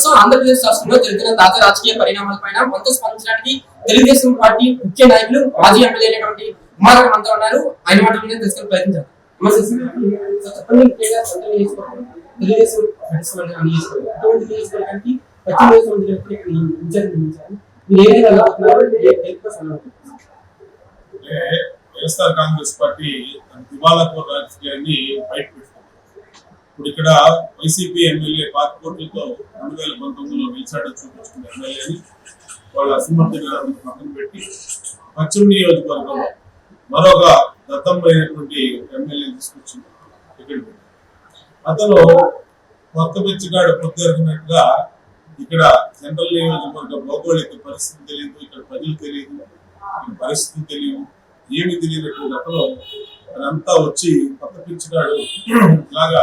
ప్రస్తుతం ఆంధ్రప్రదేశ్ రాష్ట్రంలో జరుగుతున్న తాజా రాజకీయ పరిణామాలపైన మనతో స్పందించడానికి తెలుగుదేశం పార్టీ ముఖ్య నాయకులు మాజీ ఎమ్మెల్యే అయినటువంటి కుమార్ మనతో ఉన్నారు ఆయన మాటలు తెలుసుకుని ప్రయత్నించారు తెలుగుదేశం వైఎస్ఆర్ కాంగ్రెస్ పార్టీ తన దివాలాపూర్ రాజకీయాన్ని బయట ఇప్పుడు ఇక్కడ వైసీపీ ఎమ్మెల్యే పాత కోట్లతో రెండు వేల పంతొమ్మిదిలో నిలిచాడని చూపించుకున్న ఎమ్మెల్యేని వాళ్ళ అసమర్థంగా పక్కన పెట్టి పశ్చిమ నియోజకవర్గంలో మరొక దత్తమైనటువంటి ఎమ్మెల్యే తీసుకొచ్చింది. ఇక్కడ అతను కొత్త బిచ్చగాడు పొద్దున్నట్టుగా ఇక్కడ సెంట్రల్ నియోజకవర్గ భౌగోళిక పరిస్థితి తెలియదు ఇక్కడ ప్రజలు తెలియదు పరిస్థితి తెలియదు ఏమి తెలియనటువంటి అతను అదంతా వచ్చి కొత్త పిచ్చిగాడు ఇలాగా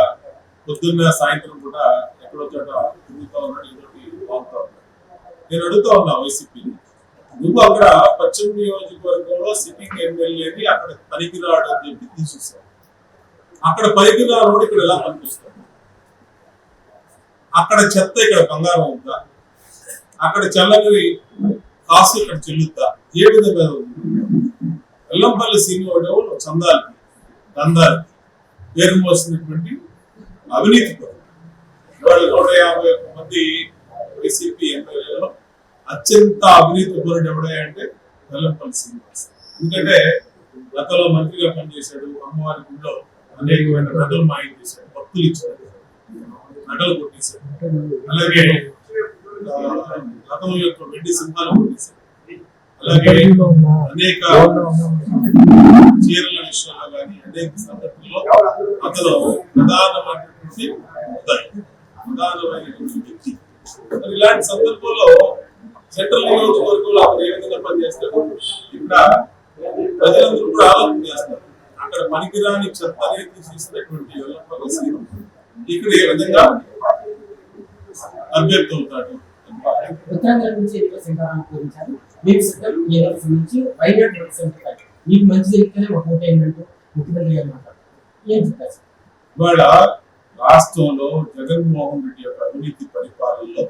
పొద్దున్న సాయంత్రం కూడా ఎక్కడో చోట తిరుగుతా ఉన్నాడు ఏదోటి వాగుతా ఉన్నాడు నేను అడుగుతా ఉన్నా వైసీపీని. నువ్వు అక్కడ పశ్చిమ నియోజకవర్గంలో సిట్టింగ్ ఎమ్మెల్యేని అక్కడ పనికిరాడు అని చెప్పి తీసేసావు అక్కడ పనికిరాడు ఇక్కడ ఎలా పనిపిస్తాడు అక్కడ చెత్త ఇక్కడ బంగారం ఉందా? అక్కడ చల్లని కాసు ఇక్కడ చెల్లుద్దా? ఏ విధంగా ఎల్లంపల్లి సీనియర్ సీనివాడు చందాలకి. దందాలకి. పేరు మోసినటువంటి అవినీతి వాళ్ళు నూట యాభై ఒక్క మంది వైసీపీ ఎమ్మెల్యేలో అత్యంత అవినీతి పరుడు ఎవడే వెల్లంపల్లి శ్రీనివాస్. ఎందుకంటే గతంలో మంత్రిగా పనిచేశాడు అమ్మవారి గుడిలో అనేకమైన నగలు మాయం చేశాడు భక్తులు ఇచ్చాడు నగలు కొట్టేశాడు. అలాగే గతం రథం యొక్క వెండి సింహాలు కొట్టేశాడు. అలాగే అనేక చీరల విషయంలో కానీ అనేక సందర్భంలో అతను ప్రధానమైనటువంటి ఉదయ్ ప్రధానమైనటువంటి వ్యక్తి. మరి ఇలాంటి సందర్భంలో సెంట్రల్ నియోజకవర్గంలో అతను ఏ విధంగా పనిచేస్తాడు? ఇక్కడ ప్రజలందరూ కూడా ఆలోచన చేస్తారు. అక్కడ పనికిరాని చెత్త అనేది శ్రీను ఇక్కడ ఏ విధంగా అభ్యర్థి అవుతాడు? మీకు మంచి జరిగితేనే ఓటు ఏంటంటూ ముఖ్యమంత్రి గారు మాట్లాడారు. ఏం రాష్ట్రంలో జగన్మోహన్ రెడ్డి యొక్క అవినీతి పరిపాలనలో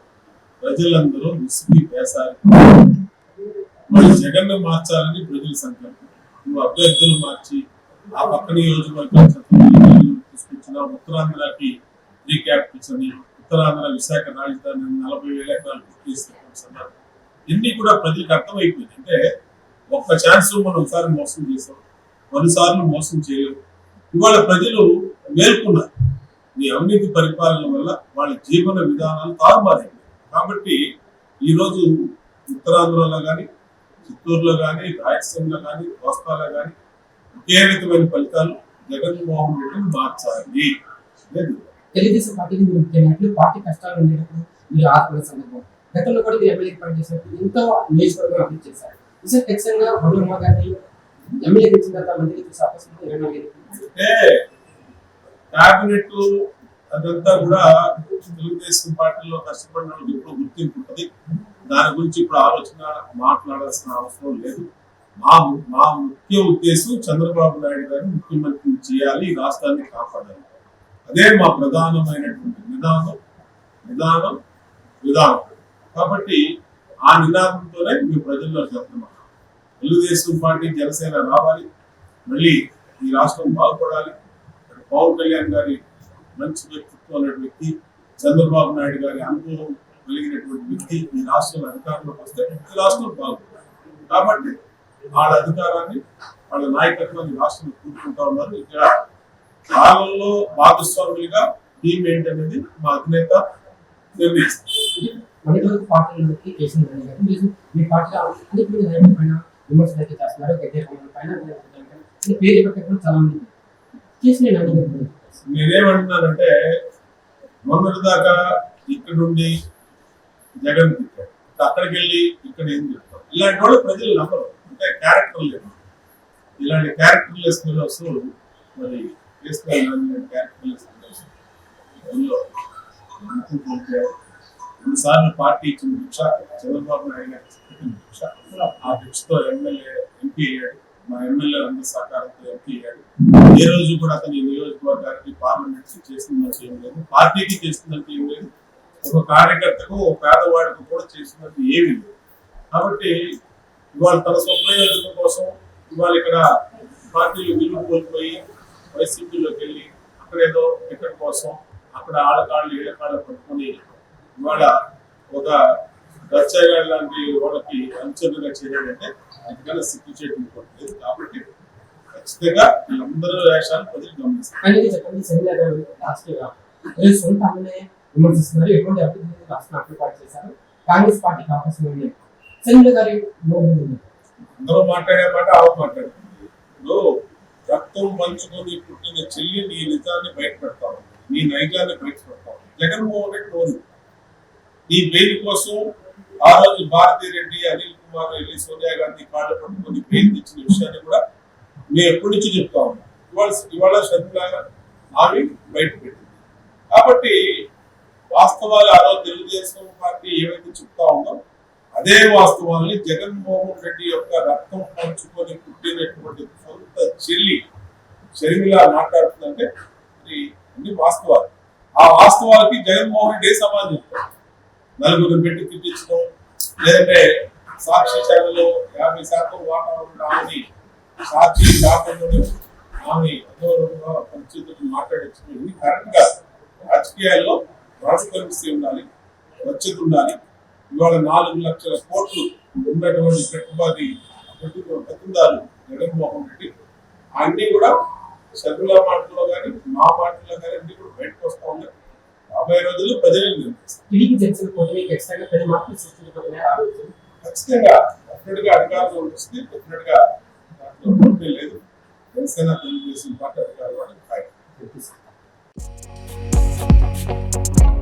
ప్రజలందరూ విసిగి వేసారు. మరి జగన్ మార్చాలని ప్రజల సంకల్పం. నువ్వు అభ్యర్థులు మార్చి ఆ పక్క నియోజకవర్గం తీసుకొచ్చిన ఉత్తరాంధ్రకి రీక్యాపిటల్స్ అని ఉత్తరాంధ్ర విశాఖ రాజధాని నలభై వేల ఎకరాలు పూర్తి సందర్భం ఇన్ని కూడా ప్రజలకు అర్థమైపోయింది అంటే ఒక్క ఛాన్స్ మనం ఒకసారి మోసం చేసాం. కొన్నిసార్లు మోసం చేయలేము ఇవాళ ప్రజలు మేల్కొన్నారు. ఈ అవినీతి పరిపాలన వల్ల వాళ్ళ జీవన విధానాలు తారుమారైంది కాబట్టి ఈరోజు ఉత్తరాంధ్రలో కానీ చిత్తూరులో కానీ రాయలసీమలో కానీ కోస్తాలో కానీ ఒకే విధమైన ఫలితాలు జగన్మోహన్ రెడ్డిని మార్చాలి. లేదు. తెలుగుదేశం పార్టీకి మీరు పార్టీ కష్టాలు ఉండేటప్పుడు మీరు ఆదుకున్న సందర్భం. గతంలో కూడా మీరు ఎమ్మెల్యే పనిచేసినప్పుడు ఎంతో నియోజకవర్గం అభివృద్ధి చేశారు. ఖచ్చితంగా బొమ్మలమ్మ గారిని ఎమ్మెల్యే ఇచ్చిన తర్వాత మంత్రి చూసే అవకాశం ఉంది ఇరవై నాలుగు క్యాబినెట్ అదంతా కూడా తెలుగుదేశం పార్టీలో కష్టపడిన వాళ్ళకి ఎప్పుడూ గుర్తింపు ఉంటుంది. దాని గురించి ఇప్పుడు ఆలోచన మాట్లాడాల్సిన అవసరం లేదు. మా మా ముఖ్య ఉద్దేశం చంద్రబాబు నాయుడు గారిని ముఖ్యమంత్రిని చేయాలి ఈ రాష్ట్రాన్ని కాపాడాలి. అదే మా ప్రధానమైనటువంటి నిదానం విధానం విధానం. కాబట్టి ఆ నిదానంతోనే మేము ప్రజల్లో చెప్తున్నాం తెలుగుదేశం పార్టీ జనసేన రావాలి. మళ్ళీ ఈ రాష్ట్రం బాగుపడాలి. పవన్ కళ్యాణ్ గారి మంచి వ్యక్తిత్వం వ్యక్తి చంద్రబాబు నాయుడు గారి అనుభవం కలిగినటువంటి వ్యక్తి ఈ రాష్ట్రం అధికారంలోకి వస్తే ఈ రాష్ట్రం బాగుంటుంది కాబట్టి వాళ్ళ అధికారాన్ని వాళ్ళ నాయకత్వాన్ని రాష్ట్రం కూర్చుంటా ఉన్నారు ఇక్కడ కాలంలో భాగస్వాములుగా టీం ఏంటనేది మా అధినేత నిర్ణయిస్తారు మొన్నటి వరకు మీ పైన విమర్శలు అయితే చేస్తున్నారు పేరు పెట్టకుండా చాలా మంది మీరేమంటున్నారంటే నాని నేనేమంటున్నానంటే మొన్నటి దాకా ఇక్కడ నుండి జగన్ తిట్టాడు. అక్కడికి వెళ్ళి ఇక్కడ ఏం చెప్తాం ఇలాంటి వాళ్ళు ప్రజలు నమ్మరు. అంటే క్యారెక్టర్ లేదు. ఇలాంటి క్యారెక్టర్ లెస్ మరి కేసీఆర్ నాని క్యారెక్టర్ రెండు సార్లు పార్టీ ఇచ్చిన భిక్ష చంద్రబాబు నాయుడు గారు పెట్టిన భిక్ష ఆ భిక్షతో ఎమ్మెల్యే ఎంపీ అయ్యాడు. మా ఎమ్మెల్యే అందరి సహకారంతో ఎంపీ అయ్యాడు. ఏ రోజు కూడా అతని నియోజకవర్గానికి పార్లమెంట్ చేసినట్టు ఏం లేదు. పార్టీకి చేస్తుందంటే ఏం లేదు. ఒక కార్యకర్తకు ఒక పేదవాడికి కూడా చేసినట్టు ఏమి లేదు. కాబట్టి ఇవాళ తన స్వప్రయోజనం కోసం ఇవాళ ఇక్కడ పార్టీలు విలువ కోల్పోయి వైసీపీలోకి వెళ్ళి అక్కడ ఏదో టికెట్ కోసం అక్కడ ఆడకాళ్ళు ఈడకాళ్ళు పట్టుకొని ఇవాళ ఒక దచ్చగా లాంటి వాళ్ళకి అంచెలుగా చేయాలంటే అందుకని సిగ్గు చేయడం లేదు కాబట్టి ఖచ్చితంగా ప్రజలు గమనిస్తారు. విమర్శిస్తున్నారు ఎటువంటి అభివృద్ధి రాష్ట్రం చేశారు? కాంగ్రెస్ పార్టీకి అవకాశం ఉంది సెమినా గారి. అందరూ మాట్లాడే మాట ఆవు మాట్లాడుతుంది. ఇప్పుడు రక్తం పంచుకొని పుట్టిన చెల్లి నీ నిజాన్ని బయట పెడతావు నీ నైజాన్ని బయట పెడతావు జగన్మోహన్ రెడ్డి రోజు. నీ బెయిల్ కోసం ఆ రోజు భారతీ రెడ్డి అనిల్ కుమార్ వెళ్ళి సోనియా గాంధీ కాళ్ళు పట్టుకొని బెయిల్ తెచ్చిన విషయాన్ని కూడా మేము ఎప్పటి నుంచి చెప్తా ఉన్నాం. ఇవాళ ఇవాళ శ్రద్ధలాగా ఆమె బయట పెట్టింది. కాబట్టి వాస్తవాలు ఆ రోజు తెలుగుదేశం పార్టీ ఏవైతే చెప్తా ఉందో అదే వాస్తవాన్ని జగన్మోహన్ రెడ్డి యొక్క రక్తం పంచుకొని పుట్టినటువంటి సొంత చెల్లి షర్మిల మాట్లాడుతుందంటే ఇది అన్ని వాస్తవాలు. ఆ వాస్తవాలకి జగన్మోహన్ రెడ్డి సమాధానం నలుగురు పెట్టి తిట్టించడం లేదంటే సాక్షి ఛానల్లో యాభై శాతం వాటా రావని సాక్షి కాకుండా ఆమె అదోరంగా పరిస్థితులు మాట్లాడించడం ఇది కరెక్ట్గా రాజకీయాల్లో ఉండాలి వచ్చేది ఉండాలి. ఇవాళ నాలుగు లక్షల కోట్లు ఉన్నటువంటి పెట్టుబడి పెట్టుబడి పెట్టుదారు జగన్మోహన్ రెడ్డి అన్ని కూడా శత్రుల మాటల్లో కానీ మా మాటల్లో కానీ అన్ని కూడా బయటకు వస్తా ఉన్నాయి. యాభై రోజులు కూటమి ఖచ్చితంగా డెఫినెట్గా అధికారంలో వస్తే డెఫినెట్గా లేదు జనసేన తెలుగుదేశం పార్టీ అధికారులు Thank.